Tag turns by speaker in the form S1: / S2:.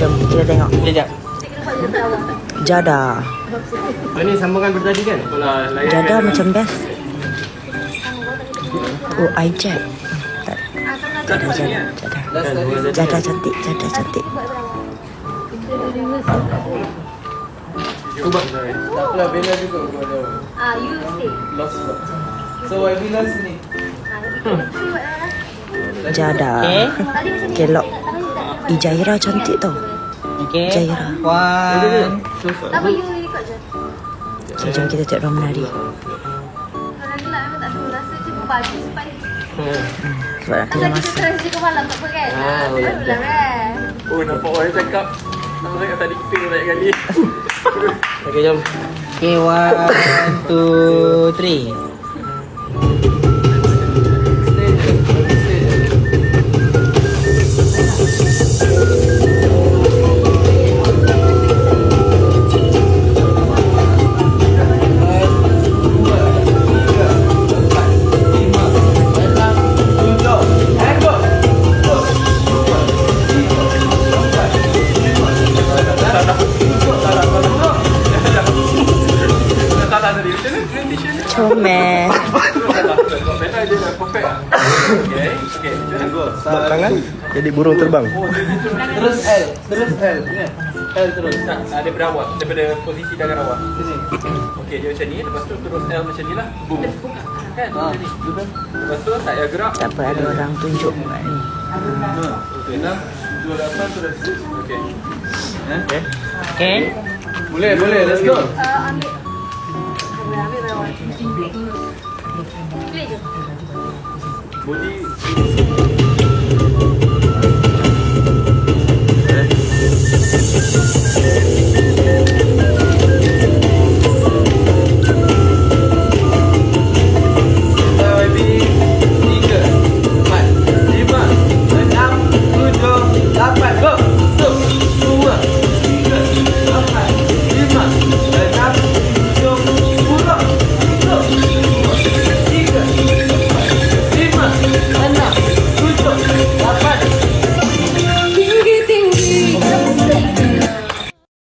S1: jom kita tengok.
S2: Sekejap.
S1: Jada.
S2: Oh, ni sambungan bertadi kan?
S1: Jada macam best. Oh, hijack. Tak. Jada, jada, jada. Jada cantik, jada cantik.
S2: Cuba.
S3: Tak apalah, Bella juga.
S4: Ah, you stay.
S3: Lost. So, I sini.
S1: Jada.
S2: Okay.
S1: Kelok. Ijaira cantik tau.
S2: Okay.
S1: Jaira.
S2: One.
S1: So, jom kita tengok orang menari.
S4: Kalau gelap memang tak ada rasa cukup baju supaya
S2: Hmm.
S1: Sebab nak
S4: kita
S1: masa.
S4: terus je ke malam tak apa kan?
S2: Ah, boleh.
S4: Baru lah kan?
S5: Oh nampak orang cakap Nama saya tadi ping banyak kali
S2: Okay, jom. Okay, one, two, three.
S5: Mana
S2: Sebab tangan jadi burung terbang.
S3: Terus L. Terus L. Ingat? L terus.
S5: Tak, ah, daripada awak Daripada posisi tangan awak
S3: Sini.
S5: Okay dia macam ni Lepas tu terus L macam ni lah Boom Kan
S3: Ah.
S5: Lepas tu tak payah gerak
S1: Tak apa, ada orang tunjuk kat ni.
S5: Okay Terus Okay
S2: Okay. Okay.
S3: Boleh, boleh. Let's go.
S4: 네.
S5: 뭐지?